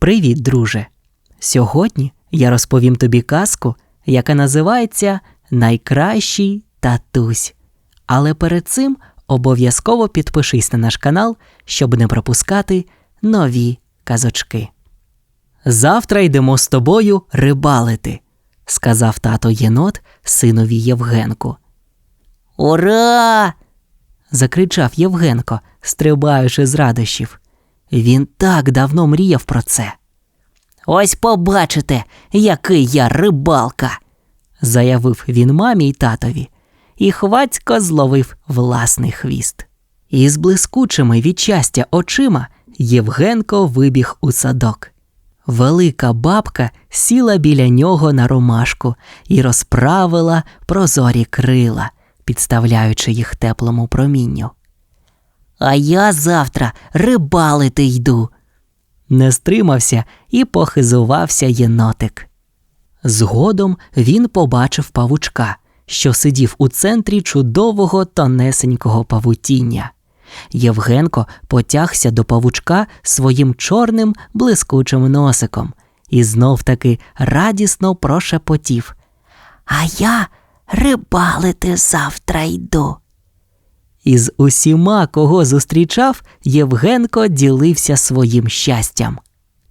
Привіт, друже! Сьогодні я розповім тобі казку, яка називається Найкращий татусь. Але перед цим обов'язково підпишись на наш канал, щоб не пропускати нові казочки. Завтра йдемо з тобою рибалити, сказав тато єнот синові Євгенку. Ура! закричав Євгенко, стрибаючи з радощів. Він так давно мріяв про це, Ось побачите, який я рибалка. заявив він мамі й татові, і хвацько зловив власний хвіст. І з блискучими від щастя очима Євгенко вибіг у садок. Велика бабка сіла біля нього на ромашку і розправила прозорі крила, підставляючи їх теплому промінню. А я завтра рибалити йду. Не стримався і похизувався єнотик. Згодом він побачив павучка, що сидів у центрі чудового тонесенького павутіння. Євгенко потягся до павучка своїм чорним блискучим носиком і знов таки радісно прошепотів. А я рибалити завтра йду. Із усіма, кого зустрічав, Євгенко ділився своїм щастям.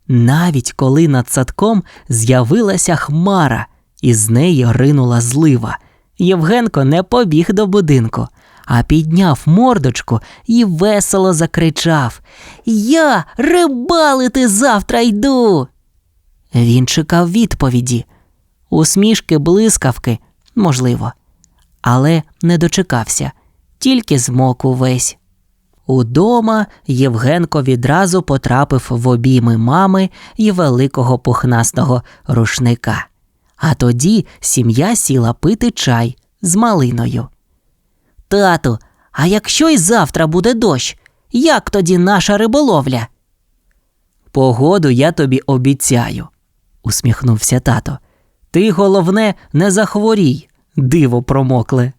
Навіть коли над садком з'явилася хмара, і з неї ринула злива. Євгенко не побіг до будинку, а підняв мордочку і весело закричав Я рибалити завтра йду. Він чекав відповіді, усмішки блискавки, можливо, але не дочекався, тільки змок увесь. Удома Євгенко відразу потрапив в обійми мами і великого пухнастого рушника. А тоді сім'я сіла пити чай з малиною. Тату, а якщо й завтра буде дощ, як тоді наша риболовля? Погоду я тобі обіцяю, усміхнувся тато. Ти, головне, не захворій, диво промокле.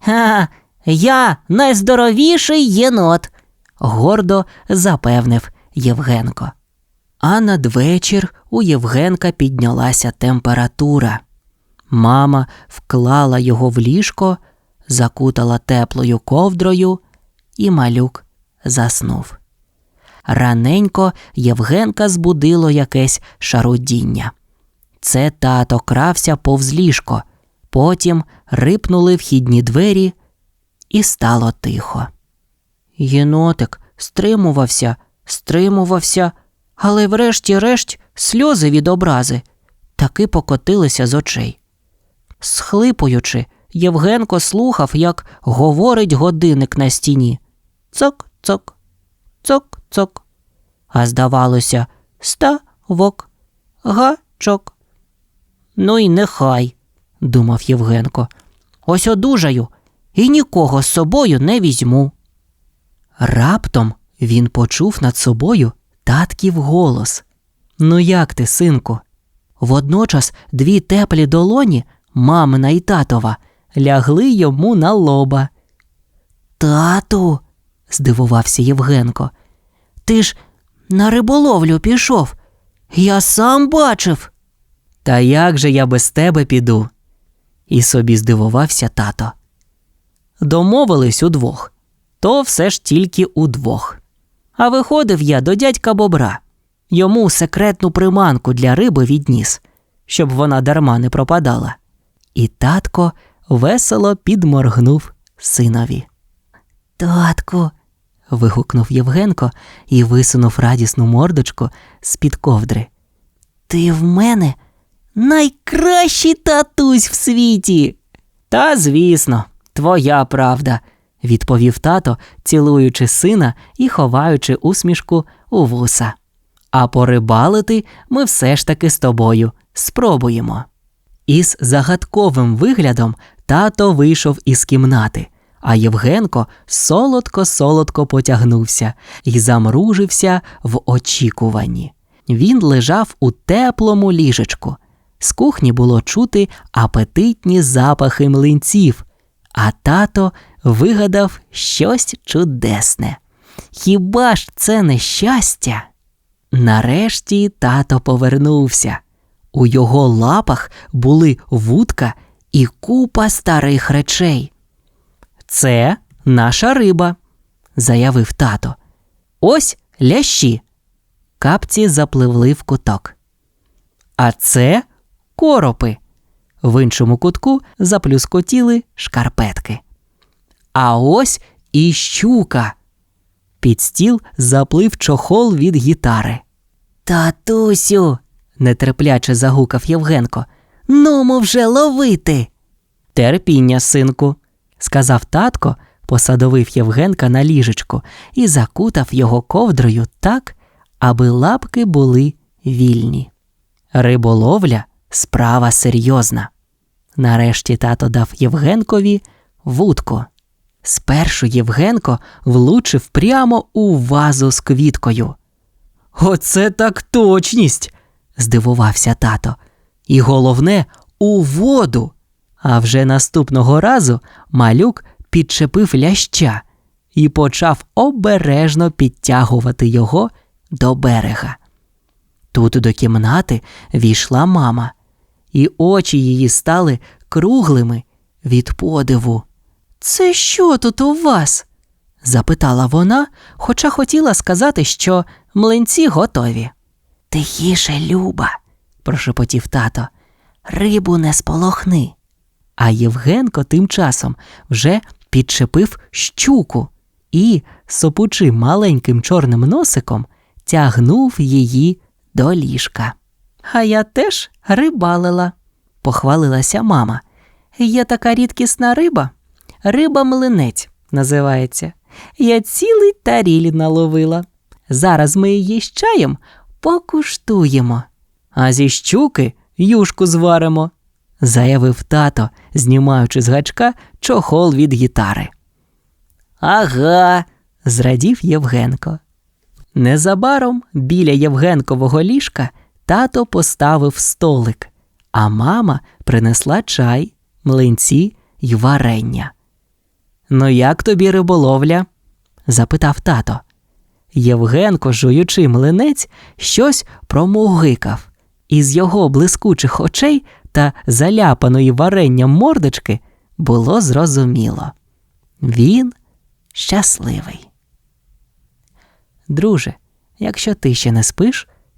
Ха, я найздоровіший єнот, гордо запевнив Євгенко. А надвечір у Євгенка піднялася температура. Мама вклала його в ліжко, закутала теплою ковдрою, і малюк заснув. Раненько Євгенка збудило якесь шарудіння. Це тато крався повз ліжко, потім рипнули вхідні двері, і стало тихо. Єнотик стримувався, стримувався, але врешті-решт сльози від образи таки покотилися з очей. Схлипуючи, Євгенко слухав, як говорить годинник на стіні. Цок-цок, цок-цок. А здавалося, ставок, гачок. Ну і нехай, думав Євгенко. Ось одужаю і нікого з собою не візьму. Раптом він почув над собою татків голос. Ну, як ти, синку? Водночас дві теплі долоні, мамина і татова, лягли йому на лоба. Тату, здивувався Євгенко. ти ж на риболовлю пішов. Я сам бачив. Та як же я без тебе піду? І собі здивувався тато. Домовились удвох, то все ж тільки удвох. А виходив я до дядька бобра, йому секретну приманку для риби відніс, щоб вона дарма не пропадала. І татко весело підморгнув синові. Татку, вигукнув Євгенко і висунув радісну мордочку з-під ковдри. ти в мене найкращий татусь в світі. Та, звісно, твоя правда, відповів тато, цілуючи сина і ховаючи усмішку у вуса. А порибалити ми все ж таки з тобою спробуємо. Із загадковим виглядом тато вийшов із кімнати, а Євгенко солодко-солодко потягнувся і замружився в очікуванні. Він лежав у теплому ліжечку. З кухні було чути апетитні запахи млинців, а тато вигадав щось чудесне. Хіба ж це не щастя? Нарешті тато повернувся. У його лапах були вудка і купа старих речей. Це наша риба, заявив тато. Ось лящі. Капці запливли в куток. А це коропи. В іншому кутку заплюскотіли шкарпетки. А ось і щука. Під стіл заплив чохол від гітари. Татусю, Нетерпляче загукав Євгенко. нумо вже ловити. Терпіння, синку, сказав татко, посадовив Євгенка на ліжечко і закутав його ковдрою так, аби лапки були вільні. Риболовля справа серйозна. Нарешті тато дав Євгенкові вудку. Спершу Євгенко влучив прямо у вазу з квіткою. Оце так точність. здивувався тато. І головне у воду. А вже наступного разу малюк підчепив ляща і почав обережно підтягувати його до берега. Тут до кімнати війшла мама, і очі її стали круглими від подиву. Це що тут у вас? запитала вона, хоча хотіла сказати, що млинці готові. Тихіше, Люба, прошепотів тато. рибу не сполохни. А Євгенко тим часом вже підчепив щуку і, сопучи маленьким чорним носиком, тягнув її до ліжка. А я теж рибалила, похвалилася мама. Є така рідкісна риба. Риба млинець називається. Я цілий таріль наловила. Зараз ми її з чаєм покуштуємо. А зі щуки юшку зваримо, заявив тато, знімаючи з гачка чохол від гітари. Ага, зрадів Євгенко. Незабаром біля Євгенкового ліжка тато поставив столик, а мама принесла чай, млинці й варення. Ну, як тобі риболовля? запитав тато. Євгенко, жуючи млинець, щось промугикав. Із його блискучих очей та заляпаної варенням мордочки було зрозуміло. Він щасливий. Друже, якщо ти ще не спиш,